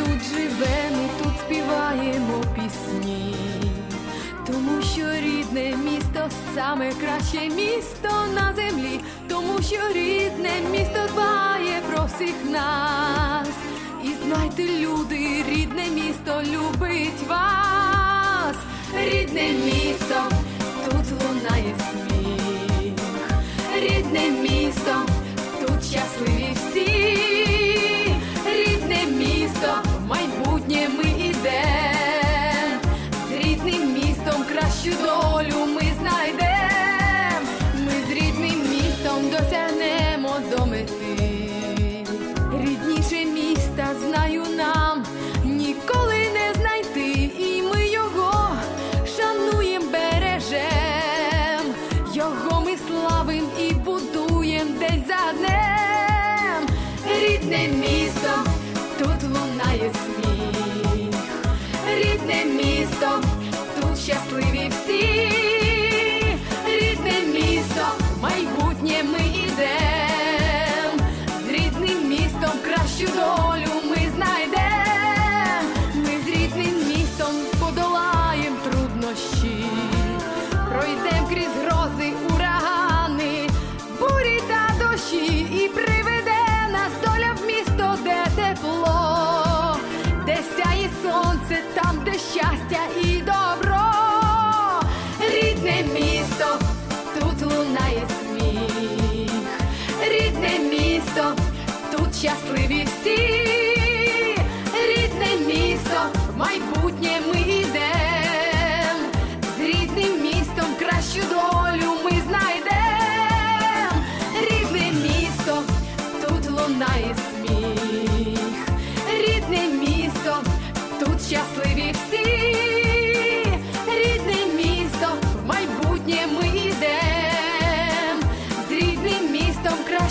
тут живемо, тут співаємо пісні, тому що рідне місто саме краще місто на землі, тому що рідне місто дбає про всіх нас. І знайте, люди, рідне місто любить вас, рідне місто. рідне місто, тут лунає сміх, рідне місто, тут щасливі всі. місто, тут щасливі всі.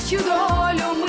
кращу долю ми.